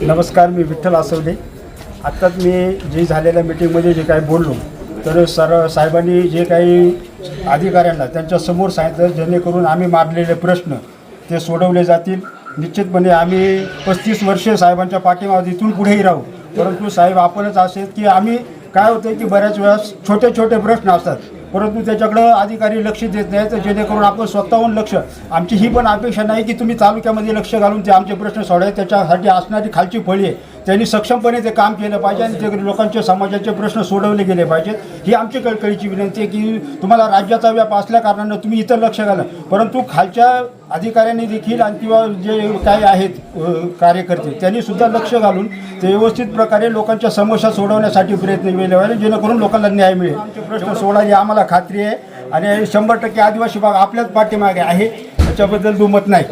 नमस्कार मी विठ्ठल आसवले आत्ताच मी जे झालेल्या मिटिंगमध्ये जे काही बोललो तर सर साहेबांनी जे काही अधिकाऱ्यांना त्यांच्यासमोर सांगितलं जेणेकरून आम्ही मारलेले प्रश्न ते सोडवले जातील. निश्चितपणे आम्ही पस्तीस वर्षे साहेबांच्या पाठीमागे इथून पुढेही राहू. परंतु साहेब आपणच असे की आम्ही काय होतं की बऱ्याच वेळा छोटे छोटे प्रश्न असतात. परंतु त्याच्याकडं अधिकारी लक्ष देत नाहीत जेणेकरून आपण स्वतःहून लक्ष. आमची ही पण अपेक्षा नाही की तुम्ही तालुक्यामध्ये लक्ष घालून ते आमचे प्रश्न सोडायचे त्याच्यासाठी असणारी खालची फळी आहे. त्यांनी सक्षमपणे ते काम केलं पाहिजे आणि ते लोकांचे समाजाचे प्रश्न सोडवले गेले पाहिजेत. ही आमची कळकळीची विनंती आहे की तुम्हाला राज्याचा व्याप असल्या कारणानं तुम्ही इथं लक्ष घाला. परंतु खालच्या अधिकाऱ्यांनी देखील आणि किंवा जे काही आहेत कार्यकर्ते त्यांनी सुद्धा लक्ष घालून ते व्यवस्थित प्रकारे लोकांच्या समस्या सोडवण्यासाठी प्रयत्न केले पाहिजे जेणेकरून लोकांना न्याय मिळेल. आमचे प्रश्न सोडायची आम्हाला खात्री आहे. आणि शंभर टक्के आदिवासी भाग आपल्याच पाठीमागे आहे. त्याच्याबद्दल दुमत नाही.